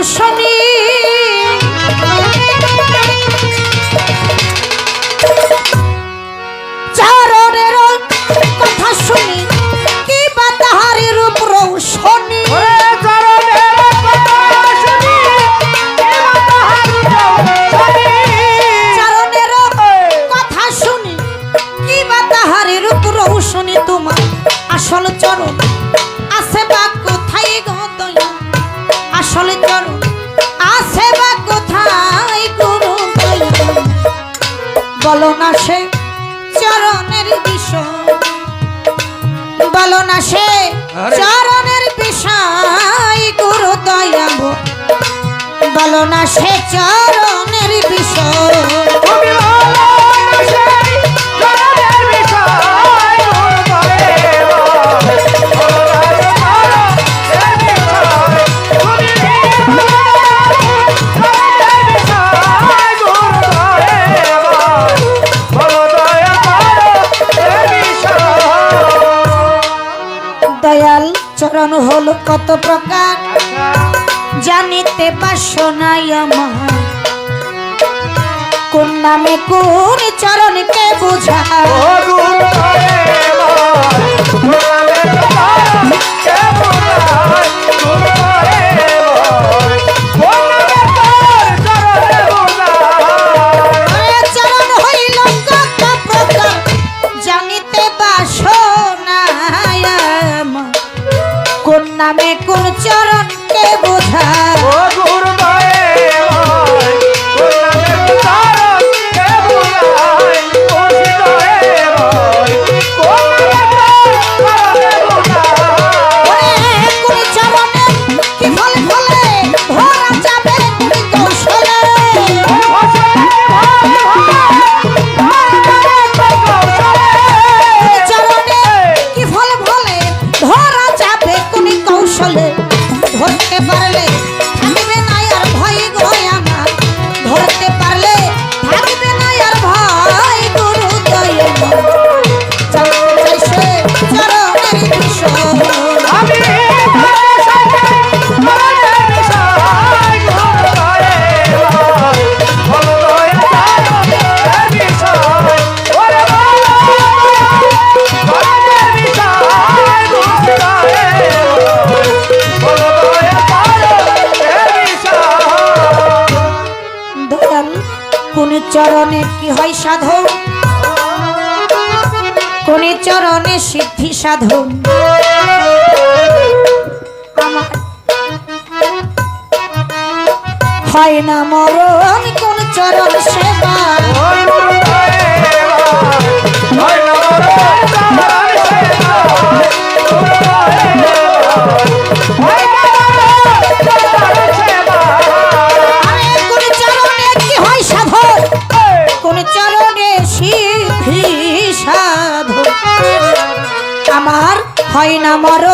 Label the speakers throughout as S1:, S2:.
S1: রোশনী বলো না সে চরণের বিষয় গুরু দয়াব বলো না সে চরণের বিষয়। আমার কোন নামে কোন চরণকে
S2: কে
S1: বোঝা ধরলে থামিবে না আর ভয় গো আমার ধরতে কোনে চরণে সিদ্ধি সাধন। হয় না মরণ কোন চরণ সেবা। হয় না মরণ amor.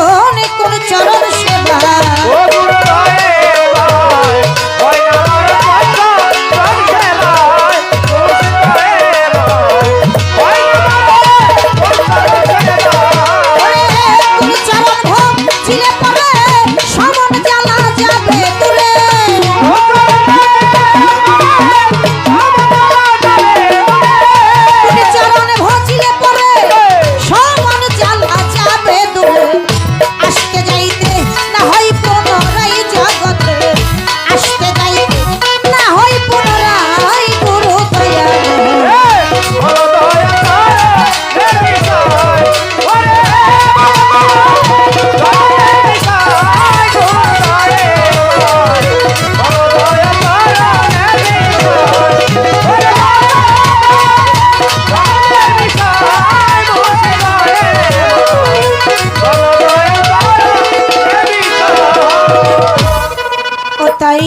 S1: তাই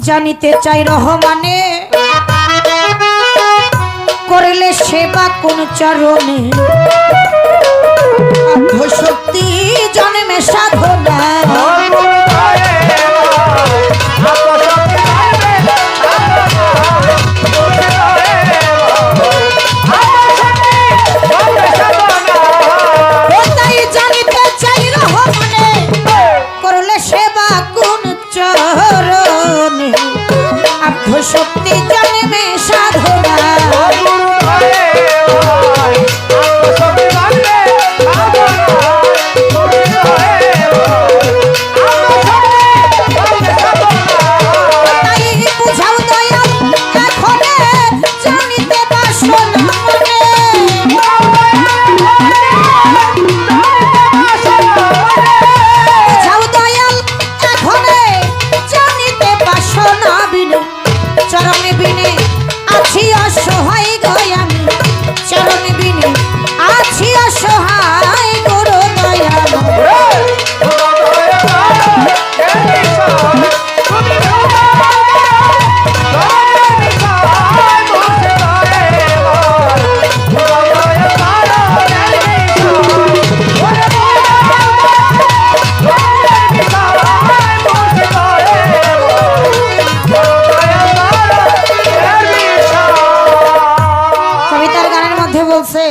S1: জানিতে চাই রহমানে। করলে সেবা কোন চরণে। শক্তি জন্মে সাধনা বলছে,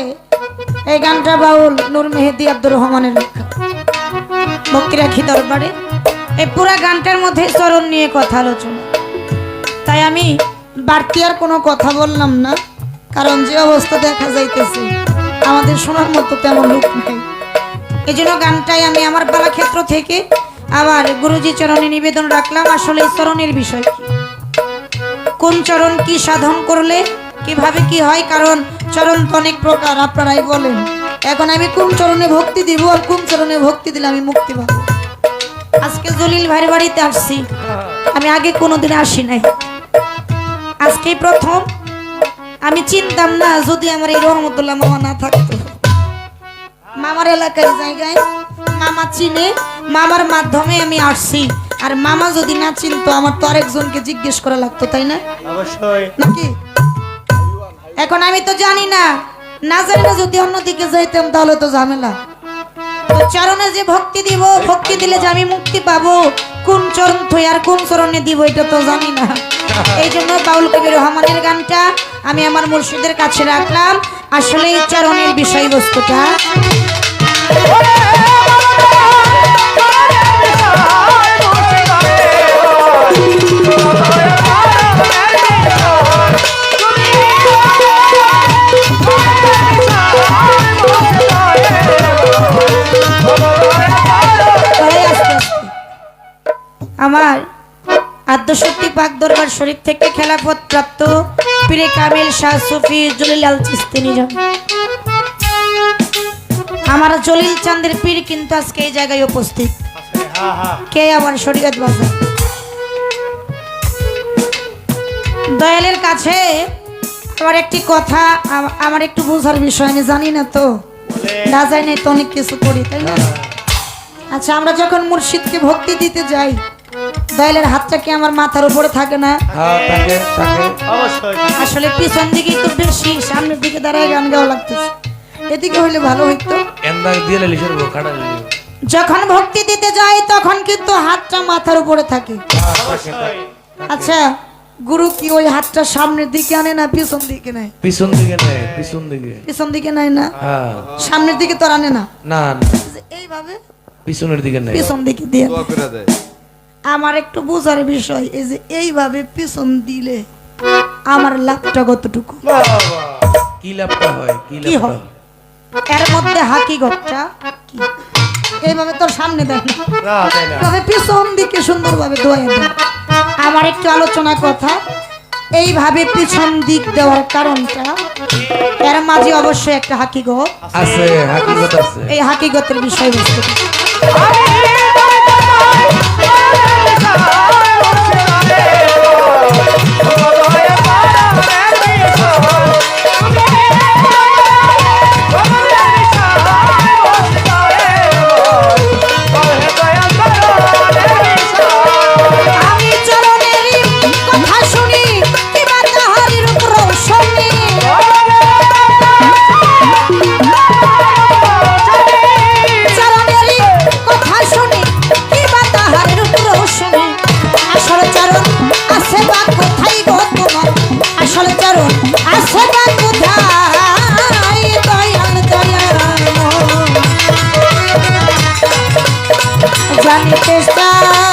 S1: এই গানটা বাউল নূর মেহেদি আব্দুর রহমানের লেখা। ভক্তি রাখি দরবারে? এই পুরা গানটার মধ্যে চরণ নিয়ে কথা আলোচনা। তাই আমি বাড়তি আর কোনো কথা বললাম না, কারণ যে অবস্থা দেখা যাইতেছে, আমাদের শোনার মতো তেমন লোক নেই। এই জন্য গানটাই আমি আমার পালা ক্ষেত্র থেকে আবার গুরুজি চরণে নিবেদন রাখলাম, আসলে এই চরণের বিষয় কোন চরণ কি সাধন করলে, কীভাবে কি হয়? কারণ চরণ তো অনেক প্রকার আপনারাই বলেন। এখন আমি কোন চরণে ভক্তি দিব আর কোন চরণে ভক্তি দিলে আমি মুক্তি পাবো? আজকে জলিল ভাইয়ের বাড়িতে আসছি। আমি আগে কোনোদিন আসি নাই। আজকে প্রথম। আমি চিনতাম না যদি আমার এই রহমতুল্লাহ মামা না থাকতো। মামার এলাকার জায়গায় মামা চিনে মামার মাধ্যমে আমি আসছি। আর মামা যদি না চিনতো আমার তো আরেকজনকে জিজ্ঞেস করা লাগতো তাই না?
S2: অবশ্যই।
S1: নাকি? এখন আমি তো জানি না। না জানি যদি অন্যদিকে যাইতাম, তাহলে তো ঝামেলা। চরণে যে ভক্তি দিব, ভক্তি দিলে যে আমি মুক্তি পাবো, কোন চরণ থই আর কোন চরণে দিব, এটা তো জানি না। এই জন্য বাউল কবির রহমানের গানটা আমি আমার মুর্শিদের কাছে রাখলাম। আসলে এই চরণের বিষয়বস্তুটা। আমার আদ্যশক্তি পাক দরবার শরীফ থেকে খেলাফত প্রাপ্ত পীরে কামিল শাহ সুফি জলিলাল চিস্তি নিজাম। আমার জলিল চাঁদের পীর কিন্তু আজকে এই জায়গায় উপস্থিত। কে আমার শরীয়ত বাজার দয়ালের কাছে আমার একটি কথা আমার একটু বোঝার বিষয় আমি জানি না তো। না নাই তো অনেক কিছু করি তাই না? আচ্ছা আমরা যখন মুর্শিদকে ভক্তি দিতে যাই দয়ালের হাতটা কি আমার মাথার উপরে থাকে না?
S3: হ্যাঁ
S1: আসলে পিছন দিকে তো বেশি সামনের দিকে দাঁড়ায় গান গাওয়া লাগতেছে। এদিকে হইলে ভালো হইতো। যখন ভক্তি দিতে যাই তখন কিন্তু হাতটা মাথার উপরে থাকে। আচ্ছা গুরু কি ওই হাতটা সামনের দিকে আনে না পিছন দিকে নেয়?
S3: পিছন দিকে নেই পিছন দিকে।
S1: পিছন দিকে নেয় না?
S3: হ্যাঁ।
S1: সামনের দিকে তো আর আনে না?
S3: না
S1: এইভাবে
S3: পিছনের দিকে নেই
S1: পিছন দিকে দিয়ে।
S4: দোয়া করে দেয়।
S1: আমার একটু বোঝার বিষয় এই যে এইভাবে পিছন দিলে আমার লাভটা কতটুকু?
S3: কি লাভটা হয় কি
S1: হয়? এর মধ্যে হাকিগতটা কি? এইভাবে তোর সামনে দেখ তবে পিছন দিকে সুন্দরভাবে দোয়া দেয় আমার একটু আলোচনা কথা এইভাবে পিছন দিক দেওয়ার কারণটা এর মাঝে অবশ্যই একটা হাকিগত
S3: আছে হাকিকত আছে।
S1: এই হাকিগতের বিষয়বস্তু। আমি Johnny Pistol.